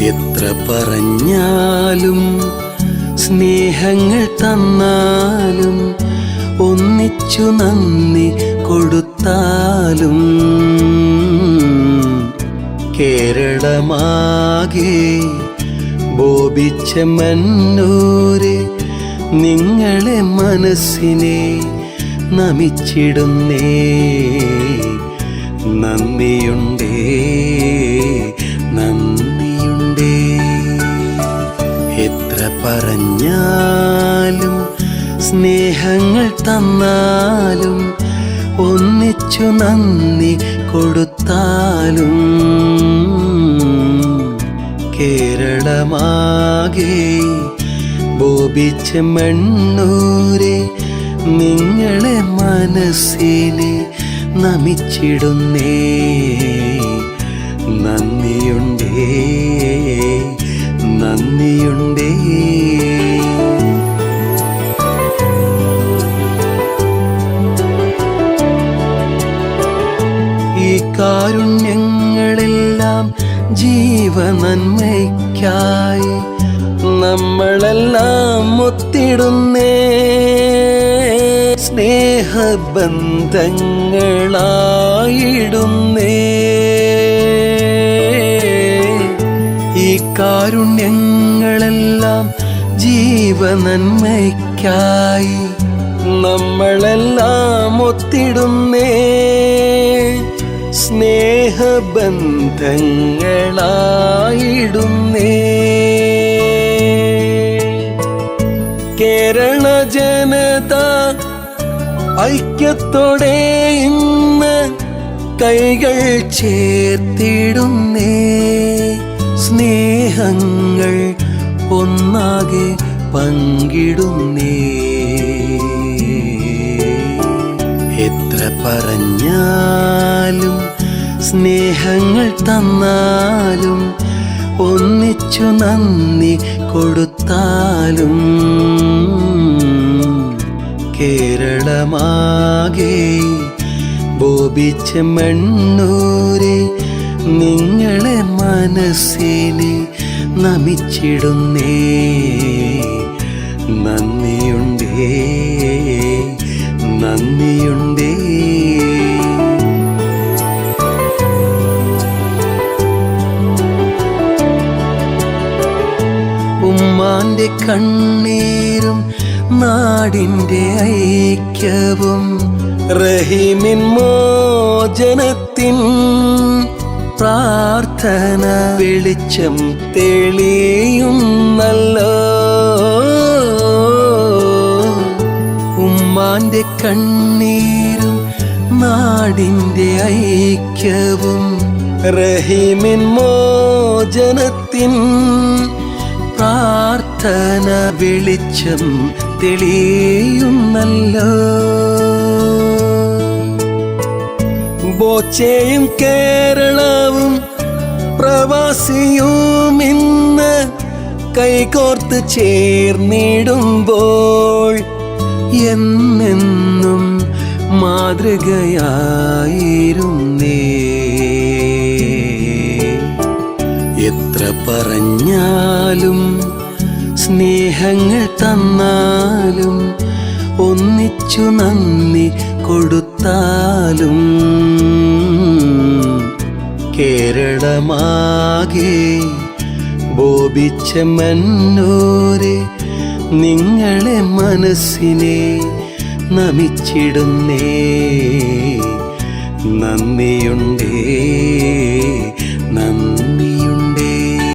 എത്ര പറഞ്ഞാലും സ്നേഹങ്ങൾ തന്നാലും ഒന്നിച്ചു നന്ദി കൊടുത്താലും കേരളമാകെ ബോബിച്ച മന്നൂരെ നിങ്ങളെ മനസ്സിനെ നമിച്ചിടുന്നേ. നന്ദിയുണ്ടേ. പറഞ്ഞാലും സ്നേഹങ്ങൾ തന്നാലും ഒന്നിച്ചു നന്ദി കൊടുത്താലും കേരളമാകെ ബോബിച്ച മണ്ണൂരെ നിങ്ങളെ മനസ്സിനെ നമിച്ചിടുന്നേ. നന്ദിയുണ്ടേ. നന്ദിയുണ്ടേ. ഈ കാരുണ്യങ്ങളെല്ലാം ജീവനന്മയ്ക്കായി നമ്മളെല്ലാം ഒത്തിടുന്നേ. സ്നേഹബന്ധങ്ങളായിടുന്നേ. കാരുണ്യങ്ങളെല്ലാം ജീവനന്മയ്ക്കായി നമ്മളെല്ലാം ഒത്തിടുന്നേ. സ്നേഹബന്ധങ്ങളായിടുന്നേ. കേരള ജനത ഐക്യത്തോടെ ഇന്ന് കൈകൾ ചേർത്തിടുന്നേ. സ്നേഹങ്ങൾ ഒന്നാകെ പങ്കിടുന്നേ. എത്ര പറഞ്ഞാലും സ്നേഹങ്ങൾ തന്നാലും ഒന്നിച്ചു നന്ദി കൊടുത്താലും കേരളമാകെ ബോബിച്ച മണ്ണൂരെ നിങ്ങളെ മനസ്സിനെ നമിച്ചിടുന്നേ. നന്ദിയുണ്ടേ നന്ദിയുണ്ടേ. ഉമ്മാന്റെ കണ്ണീരും നാടിന്റെ ഐക്യവും റഹീമിൻ മോചനത്തിൻ പ്രാർത്ഥന വെളിച്ചം തെളിയുന്നല്ലോ. ഉമ്മാന്റെ കണ്ണീരും നാടിന്റെ ഐക്യവും റഹീമിൻ മോചനത്തിൻ പ്രാർത്ഥന വെളിച്ചം തെളിയുന്നല്ലോ. ബോച്ചയും കേരളവും പ്രവാസിയും ഇന്ന് കൈകോർത്ത് ചേർന്നിടുമ്പോൾ എന്നെന്നും മാതൃകയായിരുന്നേ. എത്ര പറഞ്ഞാലും സ്നേഹങ്ങൾ തന്നാലും ഒന്നിച്ചു നന്ദി കൊടുത്താലും കേരളമാകെ ബോബിച്ച മന്നൂരെ നിങ്ങളെ മനസ്സിനെ നമിച്ചിടുന്നേ. നന്ദിയുണ്ടേ.